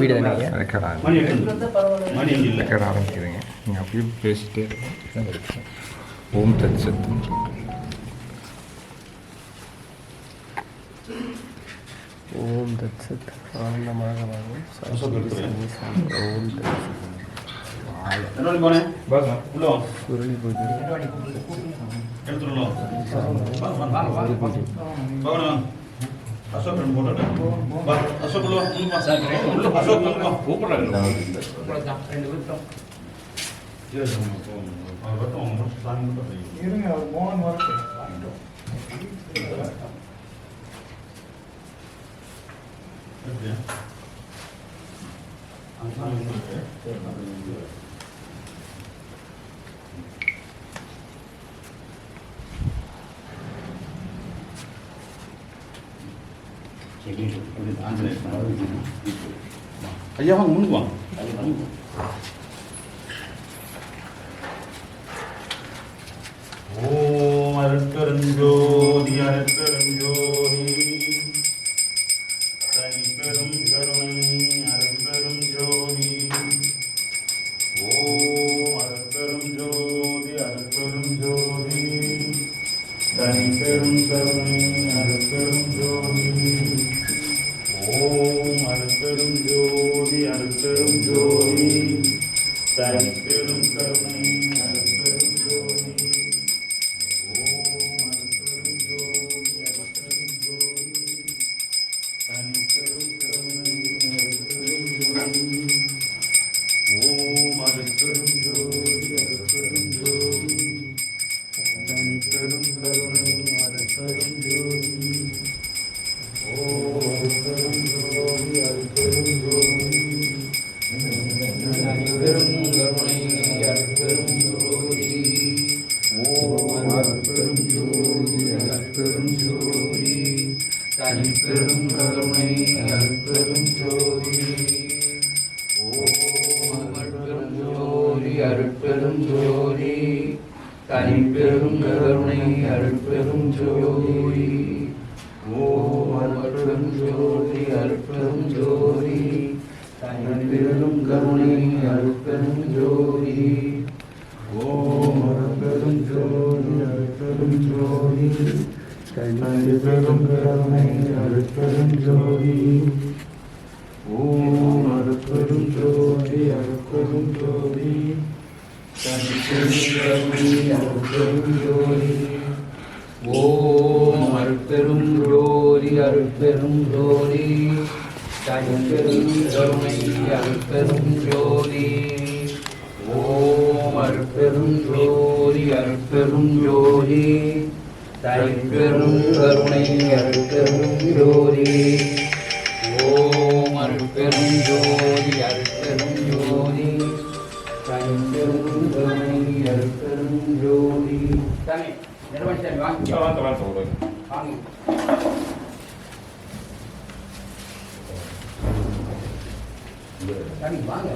வீடு தானே ரெக்கார்ட் இல்லை ரெக்கார்ட் ஆரம்பிக்கிறீங்க. நீங்கள் அப்படியே பேசிட்டே ஓம் தத் சொல்லிட்டு ஓம் தத் சத். ஆனந்தமாக எடுத்துரு. ஓம் தத் சத். உள்ள அசோக் ரெண்டு போட்டோ அசோக் உள்ள. உள்ள. அசோக் உள்ள வா. சரி, வரட்டும், அவங்க மட்டும் சாமி மட்டும் செய்யும். இருங்க. மோகன் வரட்டும். எப்படியா? ஐயா வாங்க முன்னுக்கு வாங்க ஐயா, முன்னுக்கு வாங்க. ஓம் அருட்பெருஞ்சோதி அருட்பெருஞ்சோதி ஜோதி. ஓம் அருட்பெருஞ்சோதி ஜோதி தனிப்பெரும் கருணை அருட்பெருஞ்சோதி ஓம் அருட்பெருஞ்சோதி ஜோதி தனிப்பெரும் கருணை அருட்பெருஞ்சோதி ஓம் அருட்பெருஞ்சோதி ஜோதி. ஓம் அருட்பெரும் ரோரி அருட்பெரும் ரோரி தனிப்பெரும் கருணை அருட்பெரும் ஜோதி ஓம் அருட்பெரும் ஜோதி அருட்பெரும் ஜோதி தனிப்பெரும் கருணை அருட்பெரும் ஜோதி சாமி வாங்க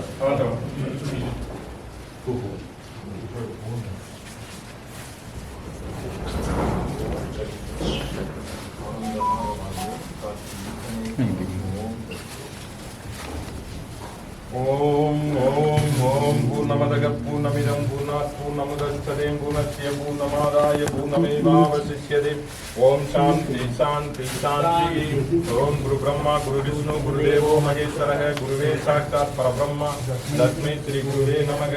ओम ओम ओम पूर्णमद पूर्णमिदं पूर्णात् पूर्णमुदच्यते पूर्णस्य पूर्णमादाय पूर्णमेवावशिष्यते ओम शांति शांति शांति ओम गुरु ब्रह्मा गुरु विष्णु गुरुदेवो महेश्वरः गुरुवे साक्षात् परब्रह्म तस्मै श्री गुरुवे नमः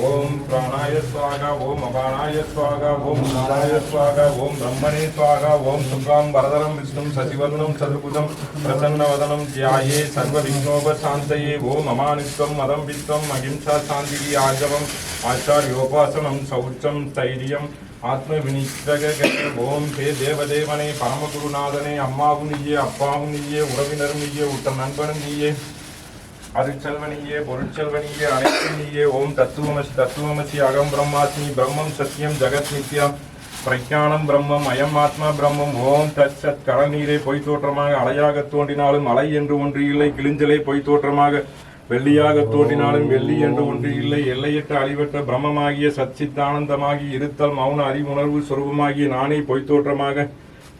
ఓం ప్రాణాయ స్వాగ ఓం అపానాయ స్వాగ ఓం నాదాయ స్వాగ ఓం బ్రహ్మణే స్వాగ ఓం శుక్లాం వరదరం విష్ణుం సశివర్ణం చతుర్భుజం ప్రసన్నవదనం ధ్యాయే సర్వవిఘ్నోపశాంతయే. ఓం అమానిత్వం మదం విత్వం అహింసా శాంతికి ఆర్జవం ఆచార్యోపాసనం శౌచం స్థైర్యం ఆత్మవినిష్డக ఓం హే దేవదేవనే పరమగురునాథనే అమ్మావు నీయే అప్పావు నీయే ఉరవినరు నీయే ఉట్ట నண்பனும் நீயே அருட்செல்வனியே பொருட்செல்வனியே அனைத்தும் நீயே ஓம் தத்துவமசி தத்துவமசி அகம் பிரம்மாஸ்மி பிரம்மம் சத்தியம் ஜெகத் நித்யம். பிரஜானம் பிரம்மம் அயம் ஆத்மா பிரம்மம் ஓம் தத் சத். கடல் நீரே பொய் தோற்றமாக அலையாக தோன்றினாலும் அலை என்று ஒன்று இல்லை கிளிஞ்சலே பொய் தோற்றமாக வெள்ளியாக தோன்றினாலும் வெள்ளி என்று ஒன்று இல்லை. எல்லையற்ற அழிவற்ற பிரம்மமாகிய சச்சித்தானந்தமாகி இருத்தல் மௌன அறிவுணர்வு சொருபமாகிய நானே பொய் தோற்றமாக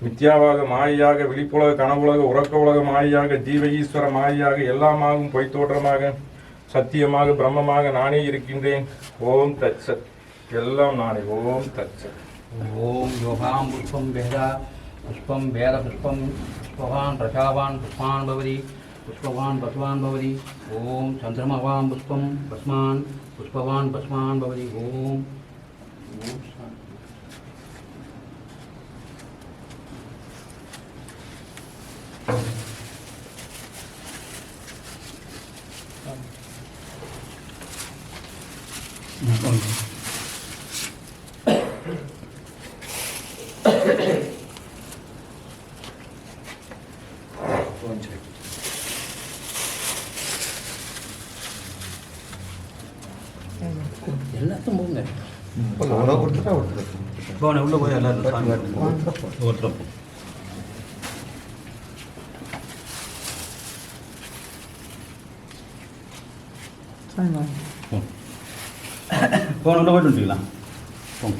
மித்யாவாக மாயாக விழிப்புலக கனவுலக உறக்க உலக மாயாக ஜீவ ஈஸ்வர மாயாக எல்லாமாகவும் பொய்த்தோற்றமாக சத்தியமாக பிரம்மமாக நானே இருக்கின்றேன். ஓம் தச்சத் எல்லாம் நானே. ஓம் தச்சத் ஓம் யோகாம் புஷ்பம் வேதா புஷ்பம் வேத புஷ்பம். புஷ்பவான் ரசாவான் புஷ்பான் பவதி. புஷ்பவான் பசுவான் பவதி. ஓம் சந்திரமவான் புஷ்பம் பஸ்மான். புஷ்பவான் பஸ்மான் பவதி. ஓம் ஓம் சாந்தி. எல்லாத்தையும் போங்க. போன உள்ள போய் எல்லாரும் சாமி ஒருத்தர் போன உள்ள போயிட்டு வந்துட்டீங்களா? போங்க.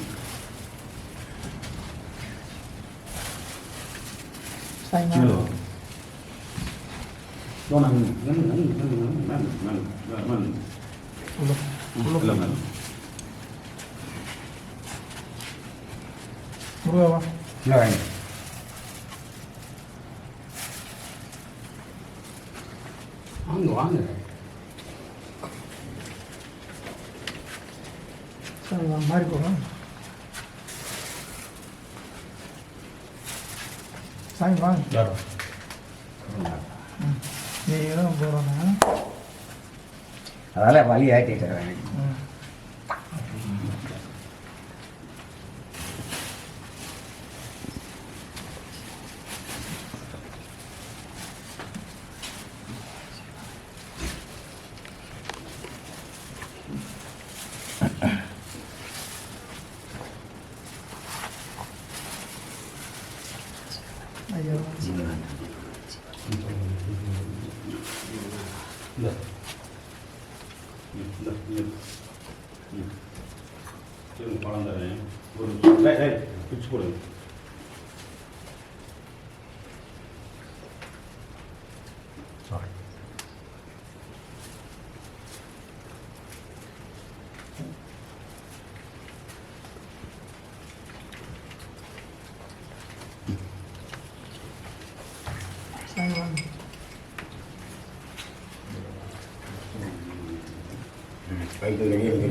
Spagnolo. No, no, no, no, no, no, no, no, no, Prueba. Ya ven. Ando, ando. San Marco, ¿no? வாங்க யாரோ நீங்கள் தான் போகிறோங்க அதெல்லாம் வழி ஆட்டிட்டு ஐயா பழம் தரேன் ஒரு ஏய், ஏய், பிச்சு போடுங்க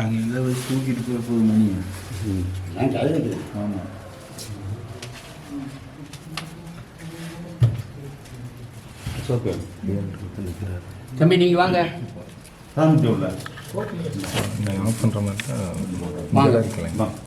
அங்கே போய் தூக்கிட்டு போய் போகுது மணி. நான் கையில் ஆமாம் ஓகே தம்பி நீங்கள் வாங்க. உள்ள நான் ஆஃப் பண்ணுற மாதிரி தான் வாங்க.